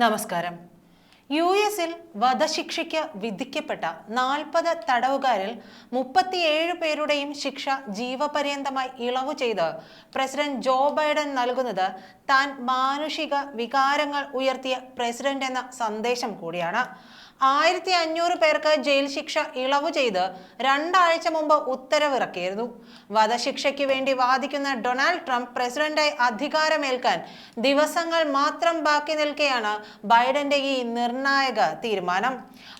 നമസ്കാരം. യു എസിൽ വധശിക്ഷയ്ക്ക് വിധിക്കപ്പെട്ട നാൽപ്പത് തടവുകാരിൽ മുപ്പത്തിയേഴ് പേരുടെയും ശിക്ഷ ജീവപര്യന്തമായി ഇളവു ചെയ്ത് പ്രസിഡന്റ് ജോ ബൈഡൻ നൽകുന്നത് താൻ മാനുഷിക വികാരങ്ങൾ ഉയർത്തിയ പ്രസിഡന്റ് എന്ന സന്ദേശം കൂടിയാണ്. ആയിരത്തി അഞ്ഞൂറ് പേർക്ക് ജയിൽ ശിക്ഷ ഇളവ് ചെയ്ത് രണ്ടാഴ്ച മുമ്പ് ഉത്തരവിറക്കിയിരുന്നു. വധശിക്ഷയ്ക്ക് വേണ്ടി വാദിക്കുന്ന ഡൊണാൾഡ് ട്രംപ് പ്രസിഡന്റായി അധികാരമേൽക്കാൻ ദിവസങ്ങൾ മാത്രം ബാക്കി നിൽക്കെയാണ് ബൈഡന്റെ ഈ നിർണായക തീരുമാനം.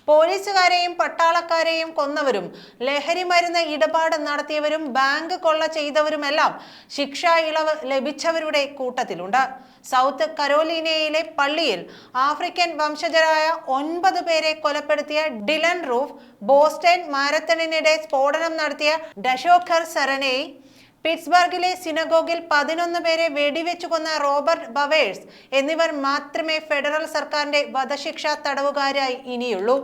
പോലീസുകാരെയും പട്ടാളക്കാരെയും കൊന്നവരും ലഹരി മരുന്ന് ഇടപാട് നടത്തിയവരും ബാങ്ക് കൊള്ള ചെയ്തവരുമെല്ലാം ശിക്ഷാ ഇളവ് ലഭിച്ചവരുടെ കൂട്ടത്തിലുണ്ട്. സൗത്ത് കരോലിനയിലെ പള്ളിയിൽ ആഫ്രിക്കൻ വംശജരായ ഒൻപത് പേരെ കൊലപ്പെടുത്തിയ ഡിലൻ റൂഫ് ബോസ്റ്റൺ മാരത്തണിനിടെ സ്ഫോടനം നടത്തിയ ഡഷോഖർ സരനെയ് പിറ്റ്സ്ബർഗിലെ സിനഗോഗിൽ പതിനൊന്ന് പേരെ വെടിവെച്ചു കൊന്ന റോബർട്ട് ബവേഴ്സ് എന്നിവർ മാത്രമേ ഫെഡറൽ സർക്കാരിന്റെ വധശിക്ഷ തടവുകാരായി ഇനിയുള്ളൂ.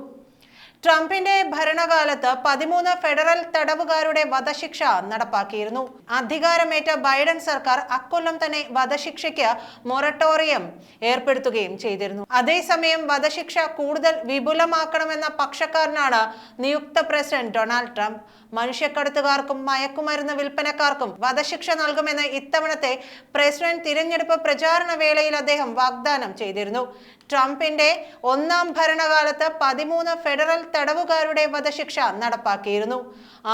ട്രംപിന്റെ ഭരണകാലത്ത് പതിമൂന്ന് ഫെഡറൽ തടവുകാരുടെ വധശിക്ഷ നടപ്പാക്കിയിരുന്നു. അധികാരമേറ്റ ബൈഡൻ സർക്കാർ അക്കൊല്ലം തന്നെ വധശിക്ഷയ്ക്ക് മൊറട്ടോറിയം ഏർപ്പെടുത്തുകയും ചെയ്തിരുന്നു. അതേസമയം വധശിക്ഷ കൂടുതൽ വിപുലമാക്കണമെന്ന പക്ഷക്കാരനാണ് നിയുക്ത പ്രസിഡന്റ് ഡൊണാൾഡ് ട്രംപ്. മനുഷ്യക്കടത്തുകാർക്കും മയക്കുമരുന്ന് വിൽപ്പനക്കാർക്കും വധശിക്ഷ നൽകുമെന്ന് ഇത്തവണത്തെ പ്രസിഡന്റ് തിരഞ്ഞെടുപ്പ് പ്രചാരണ വേളയിൽ അദ്ദേഹം വാഗ്ദാനം ചെയ്തിരുന്നു. ട്രംപിന്റെ ഒന്നാം ഭരണകാലത്ത് പതിമൂന്ന് ഫെഡറൽ തടവുകാരുടെ വധശിക്ഷ നടപ്പാക്കിയിരുന്നു.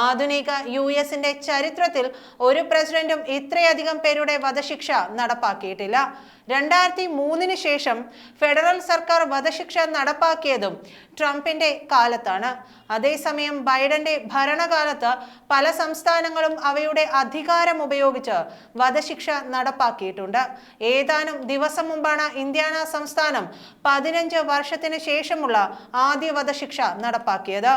ആധുനിക യു എസിന്റെ ചരിത്രത്തിൽ ഒരു പ്രസിഡന്റും ഇത്രയധികം പേരുടെ വധശിക്ഷ നടപ്പാക്കിയിട്ടില്ല. രണ്ടായിരത്തി മൂന്നിന് ശേഷം ഫെഡറൽ സർക്കാർ വധശിക്ഷ നടപ്പാക്കിയതും ട്രംപിന്റെ കാലത്താണ്. അതേസമയം ബൈഡന്റെ ഭരണകാലത്ത് പല സംസ്ഥാനങ്ങളും അവയുടെ അധികാരം ഉപയോഗിച്ച് വധശിക്ഷ നടപ്പാക്കിയിട്ടുണ്ട്. ഏതാനും ദിവസം മുമ്പാണ് ഇന്ത്യാന സംസ്ഥാനം പതിനഞ്ച് വർഷത്തിന് ശേഷമുള്ള ആദ്യ വധശിക്ഷ നടപ്പാക്കിയത്.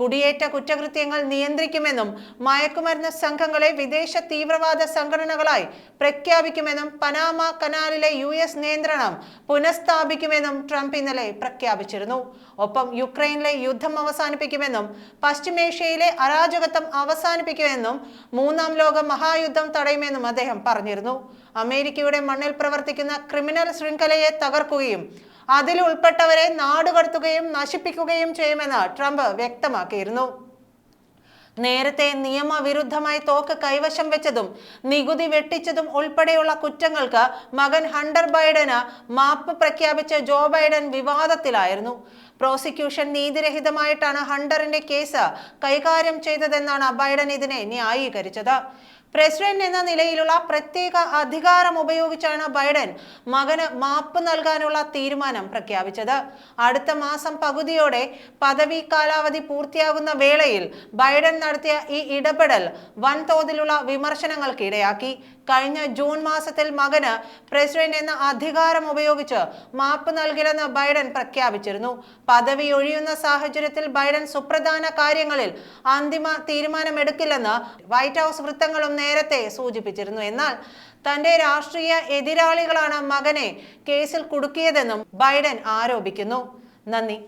കുടിയേറ്റ കുറ്റകൃത്യങ്ങൾ നിയന്ത്രിക്കുമെന്നും മയക്കുമരുന്ന് സംഘങ്ങളെ വിദേശ തീവ്രവാദ സംഘടനകളായി പ്രഖ്യാപിക്കുമെന്നും പനാമ കനാലിലെ യു എസ് നിയന്ത്രണം പുനഃസ്ഥാപിക്കുമെന്നും ട്രംപ് ഇന്നലെ പ്രഖ്യാപിച്ചിരുന്നു. ഒപ്പം യുക്രൈനിലെ യുദ്ധം അവസാനിപ്പിക്കുമെന്നും പശ്ചിമേഷ്യയിലെ അരാജകത്വം അവസാനിപ്പിക്കുമെന്നും മൂന്നാം ലോക മഹായുദ്ധം തടയുമെന്നും അദ്ദേഹം പറഞ്ഞിരുന്നു. അമേരിക്കയുടെ മണ്ണിൽ പ്രവർത്തിക്കുന്ന ക്രിമിനൽ ശൃംഖലയെ തകർക്കുകയും അതിൽ ഉൾപ്പെട്ടവരെ നാടുകടത്തുകയും നശിപ്പിക്കുകയും ചെയ്യുമെന്ന് ട്രംപ് വ്യക്തമാക്കിയിരുന്നു. നേരത്തെ നിയമവിരുദ്ധമായി തോക്ക് കൈവശം വെച്ചതും നികുതി വെട്ടിച്ചതും ഉൾപ്പെടെയുള്ള കുറ്റങ്ങൾക്ക് മകൻ ഹണ്ടർ ബൈഡന് മാപ്പ് പ്രഖ്യാപിച്ച ജോ ബൈഡൻ വിവാദത്തിലായിരുന്നു. പ്രോസിക്യൂഷൻ നീതിരഹിതമായിട്ടാണ് ഹണ്ടറിന്റെ കേസ് കൈകാര്യം ചെയ്തതെന്നാണ് ബൈഡൻ ഇതിനെ ന്യായീകരിച്ചത്. പ്രസിഡന്റ് എന്ന നിലയിലുള്ള പ്രത്യേക അധികാരം ഉപയോഗിച്ചാണ് ബൈഡൻ മകന് മാപ്പ് നൽകാനുള്ള തീരുമാനം പ്രഖ്യാപിച്ചത്. അടുത്ത മാസം പകുതിയോടെ പദവി കാലാവധി പൂർത്തിയാകുന്ന വേളയിൽ ബൈഡൻ നടത്തിയ ഈ ഇടപെടൽ വൻതോതിലുള്ള വിമർശനങ്ങൾക്കിടയാക്കി. കഴിഞ്ഞ ജൂൺ മാസത്തിൽ മകന് പ്രസിഡന്റ് എന്ന അധികാരം ഉപയോഗിച്ച് മാപ്പ് നൽകില്ലെന്ന് ബൈഡൻ പ്രഖ്യാപിച്ചിരുന്നു. പദവി ഒഴിയുന്ന സാഹചര്യത്തിൽ ബൈഡൻ സുപ്രധാന കാര്യങ്ങളിൽ അന്തിമ തീരുമാനമെടുക്കില്ലെന്ന് വൈറ്റ് ഹൗസ് വൃത്തങ്ങളും നേരത്തെ സൂചിപ്പിച്ചിരുന്നു. എന്നാൽ തന്റെ രാഷ്ട്രീയ എതിരാളികളാണ് മകനെ കേസിൽ കുടുക്കിയതെന്നും ബൈഡൻ ആരോപിക്കുന്നു. നന്ദി.